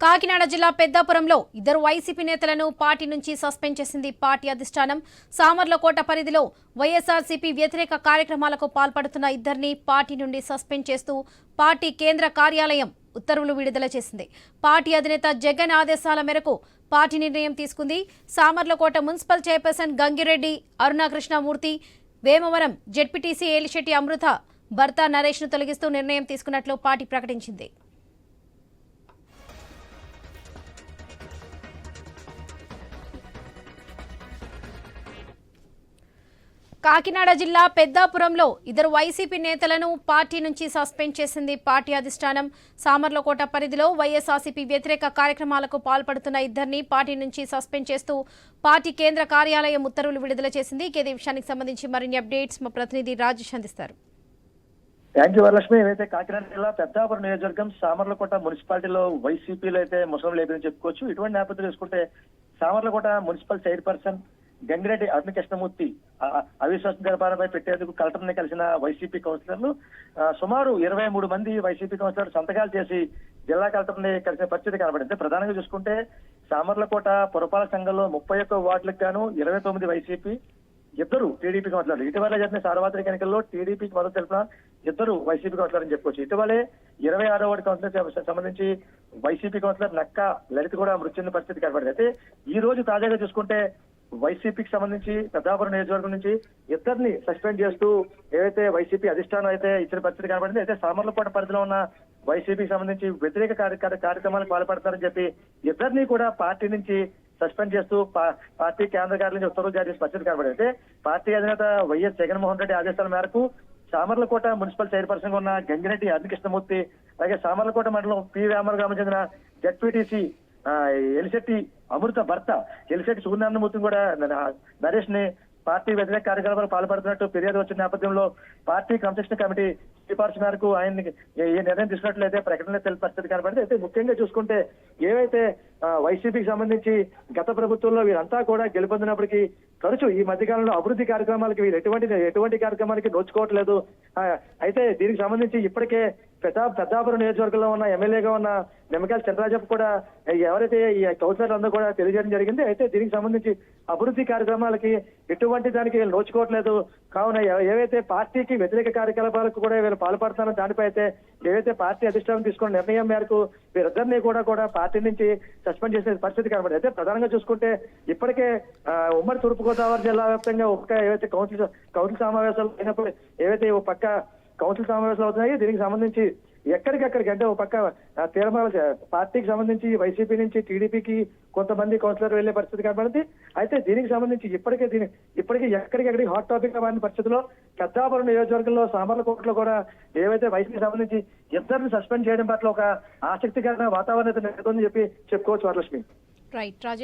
కాకినాడ జిల్లా పెద్దాపురంలో ఇద్దరు వైసీపీ నేతలను పార్టీ నుంచి సస్పెండ్ చేసింది పార్టీ అధిష్టానం. సామర్లకోట పరిధిలో వైఎస్ఆర్సీపీ వ్యతిరేక కార్యక్రమాలకు పాల్పడుతున్న ఇద్దరిని పార్టీ నుండి సస్పెండ్ చేస్తూ పార్టీ కేంద్ర కార్యాలయం ఉత్తర్వులు విడుదల చేసింది. పార్టీ అధినేత జగన్ ఆదేశాల మేరకు పార్టీ నిర్ణయం తీసుకుంది. Samarlakota municipal chairperson Gangireddy Arunakrishnamurthy Vemavaram ZPTC Elisetti Amrutha భర్త నరేష్ను తొలగిస్తూ నిర్ణయం తీసుకున్నట్లు పార్టీ ప్రకటించింది. కాకినాడ జిల్లా పెద్దాపురంలో ఇద్దరు వైసీపీ నేతలను పార్టీ నుంచి సస్పెండ్ చేసింది పార్టీ అధిష్టానం. సామర్లకోట పరిధిలో వైఎస్ఆర్సీపీ వ్యతిరేక కార్యక్రమాలకు పాల్పడుతున్న ఇద్దరిని పార్టీ నుంచి సస్పెండ్ చేస్తూ పార్టీ కేంద్ర కార్యాలయం ఉత్తర్వులు విడుదల చేసింది. ఇదే విషయానికి సంబంధించి మరిన్ని అప్డేట్స్ మా ప్రతినిధి రాజేష్ అందిస్తారు. Thank you Varalakshmi. ఏదైతే కాకినాడ జిల్లా పెద్దాపురం నియోజకవర్గం సామర్లకోట మున్సిపాలిటీలో వైసీపీలో అయితే ముసలిం లేదని చెప్పుకోవచ్చు. ఇటువంటి నేపథ్యం చూసుకుంటే సామర్లకోట మున్సిపల్ చైర్పర్సన్ గంగిరెడ్డి అరుణ కృష్ణమూర్తి అవిశ్వాస నిర్మాణంపై పెట్టేందుకు కలెక్టర్ని కలిసిన వైసీపీ కౌన్సిలర్లు సుమారు ఇరవై మూడు మంది వైసీపీ కౌన్సిలర్ సంతకాలు చేసి జిల్లా కలెక్టర్ని కలిసిన పరిస్థితి కనబడింది. ప్రధానంగా చూసుకుంటే సామర్లకోట పురపాలక సంఘంలో ముప్పై ఒక్క వార్డులకు గాను ఇరవై తొమ్మిది వైసీపీ ఇద్దరు టీడీపీకి మాట్లాడారు ఇటీవల జరిగిన సార్వత్రిక ఎన్నికల్లో టీడీపీకి మద్దతు తెలిపిన ఇద్దరు వైసీపీ కౌన్సిలర్ అని చెప్పుకోవచ్చు. ఇటీవలే ఇరవై ఆరో వార్డు కౌన్సిలర్ సంబంధించి వైసీపీ కౌన్సిలర్ నక్క లలిత కూడా మృతి చెందిన పరిస్థితి కనబడింది. అయితే ఈ రోజు తాజాగా చూసుకుంటే వైసీపీకి సంబంధించి పెద్దాపురం నియోజకవర్గం నుంచి ఇద్దరిని సస్పెండ్ చేస్తూ ఏవైతే వైసీపీ అధిష్టానం అయితే ఇచ్చిన పరిస్థితి కనబడింది అయితే సామర్లకోట పరిధిలో ఉన్న వైసీపీకి సంబంధించి వ్యతిరేక కార్యక్రమాలకు పాల్పడతారని చెప్పి ఇద్దరిని కూడా పార్టీ నుంచి సస్పెండ్ చేస్తూ పార్టీ కేంద్ర కార్యాలయం నుంచి ఉత్తర్వులు జారీ చేసిన పరిస్థితి కనబడింది. అయితే పార్టీ అధినేత వైఎస్ జగన్మోహన్ రెడ్డి ఆదేశాల మేరకు సామర్లకోట మున్సిపల్ చైర్పర్సన్గా ఉన్న గంగిరెడ్డి అధికృష్ణమూర్తి అలాగే సామర్లకోట మండలం పి. వేమర్ గ్రామం చెందిన జడ్పీటీసీ ఎలిశెట్టి అమృత భర్త. ఎలిశెట్టి సూర్యనారాయణమూర్తిని కూడా నరేష్ని పార్టీ వ్యతిరేక కార్యకలాపాలు పాల్పడుతున్నట్టు ఫిర్యాదు వచ్చిన నేపథ్యంలో పార్టీ క్రమశిక్షణ కమిటీ సిఫార్సు మేరకు ఆయన ఏ నిర్ణయం తీసుకున్నట్లయితే ప్రకటన తెలిపే పరిస్థితి కనబడింది అయితే ముఖ్యంగా చూసుకుంటే ఏవైతే వైసీపీకి సంబంధించి గత ప్రభుత్వంలో వీరంతా కూడా గెలుపొందినప్పటికీ తరచూ ఈ మధ్యకాలంలో అభివృద్ధి కార్యక్రమాలకి వీరు ఎటువంటి ఎటువంటి కార్యక్రమాలకి నోచుకోవట్లేదు. అయితే దీనికి సంబంధించి ఇప్పటికే పెద్ద పెద్దాపురం నియోజకవర్గంలో ఉన్న ఎమ్మెల్యేగా ఉన్న నిమ్మకాయల చంద్రరాజప్ప కూడా ఎవరైతే ఈ కౌన్సిలర్ అందరూ కూడా తెలియజేయడం జరిగింది అయితే దీనికి సంబంధించి అభివృద్ధి కార్యక్రమాలకి ఎటువంటి దానికి వీళ్ళు నోచుకోవట్లేదు. కావున ఏవైతే పార్టీకి వ్యతిరేక కార్యకలాపాలకు కూడా వీళ్ళు పాల్పడుతున్నారో దానిపై అయితే ఏవైతే పార్టీ అధిష్టానం తీసుకున్న నిర్ణయం మేరకు వీరిద్దరిని కూడా కూడా పార్టీ నుంచి సస్పెండ్ చేసే పరిస్థితి కనబడి అయితే ప్రధానంగా చూసుకుంటే ఇప్పటికే ఉమ్మడి తూర్పుగోదావరి జిల్లా వ్యాప్తంగా ఒక ఏవైతే కౌన్సిల్ కౌన్సిల్ సమావేశాలు అయినప్పుడు ఏవైతే ఓ పక్క కౌన్సిల్ సమావేశాలు అవుతున్నాయి. దీనికి సంబంధించి ఎక్కడికెక్కడికి అంటే ఒక పక్క తీర్మానాలు పార్టీకి సంబంధించి వైసీపీ నుంచి టీడీపీకి కొంతమంది కౌన్సిలర్ వెళ్ళే పరిస్థితి కనబడింది. అయితే దీనికి సంబంధించి ఇప్పటికే దీని ఇప్పటికే ఎక్కడికెక్కడికి హాట్ టాపిక్గా మారిన పరిస్థితిలో పెద్దాపురం నియోజకవర్గంలో సామర్లకోటలో కూడా ఏవైతే వైసీపీ సంబంధించి ఇద్దరిని సస్పెండ్ చేయడం పట్ల ఒక ఆసక్తికరమైన వాతావరణం అయితే నెలకొందని చెప్పి చెప్పుకోవచ్చు వరలక్ష్మి. రైట్ రాజేష్